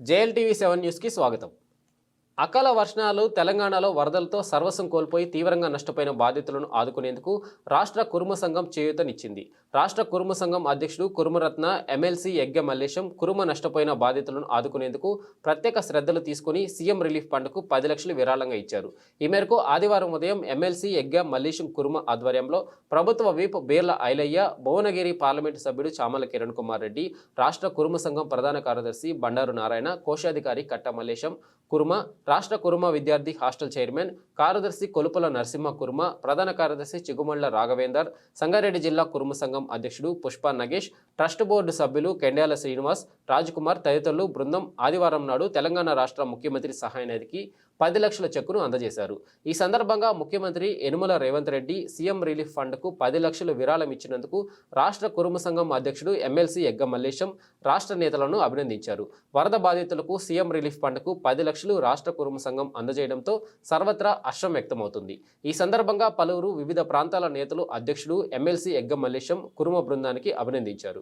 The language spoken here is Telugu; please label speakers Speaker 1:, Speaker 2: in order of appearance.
Speaker 1: జేఎల్టీవీ సెవెన్ న్యూస్కి స్వాగతం అకాల వర్షాలు తెలంగాణలో వరదలతో సర్వస్వం కోల్పోయి తీవ్రంగా నష్టపోయిన బాధితులను ఆదుకునేందుకు రాష్ట్ర కురుమ సంఘం చేయూతనిచ్చింది. రాష్ట్ర కురుమ సంఘం అధ్యక్షుడు కురుమరత్న ఎమ్మెల్సీ యజ్ఞ మల్లేశం కురుమ నష్టపోయిన బాధితులను ఆదుకునేందుకు ప్రత్యేక శ్రద్ధలు తీసుకుని సీఎం రిలీఫ్ ఫండ్కు పది లక్షలు విరాళంగా ఇచ్చారు. ఈ మేరకు ఆదివారం ఉదయం ఎమ్మెల్సీ యజ్ఞ మల్లేశం కురుమ ఆధ్వర్యంలో ప్రభుత్వ వీప్ బీర్ల ఐలయ్య భువనగిరి పార్లమెంటు సభ్యుడు చామల కిరణ్ కుమార్ రెడ్డి రాష్ట్ర కురుమ సంఘం ప్రధాన కార్యదర్శి బండారు నారాయణ కోశాధికారి కట్ట మల్లేశం కురుమ రాష్ట్ర కురుమ విద్యార్థి హాస్టల్ చైర్మన్ కార్యదర్శి కొలుపుల నరసింహ కురుమ ప్రధాన కార్యదర్శి చిగుమళ్ళ రాఘవేందర్ సంగారెడ్డి జిల్లా కుర్మ సంఘం అధ్యక్షుడు పుష్ప నగేష్ ట్రస్ట్ బోర్డు సభ్యులు కెండ్యాల శ్రీనివాస్ రాజ్కుమార్ తదితరులు బృందం ఆదివారం నాడు తెలంగాణ రాష్ట్ర ముఖ్యమంత్రి సహాయ నిధికి పది లక్షల చెక్కును అందజేశారు. ఈ సందర్భంగా ముఖ్యమంత్రి యనుమల రేవంత్ రెడ్డి సీఎం రిలీఫ్ ఫండ్కు పది లక్షలు విరాళం ఇచ్చినందుకు రాష్ట్ర కురుమ సంఘం అధ్యక్షుడు ఎమ్మెల్సీ ఎగ్గ మల్లేశం రాష్ట్ర నేతలను అభినందించారు. వరద బాధితులకు సీఎం రిలీఫ్ ఫండ్కు పది లక్షలు రాష్ట్ర రాష్ట్ర కురుమ సంఘం అందజేయడంతో సర్వత్రా హర్షం వ్యక్తమవుతుంది. ఈ సందర్భంగా పలువురు వివిధ ప్రాంతాల నేతలు అధ్యక్షుడు ఎమ్మెల్సీ ఎగ్గ మల్లేశం కురుమ బృందానికి అభినందించారు.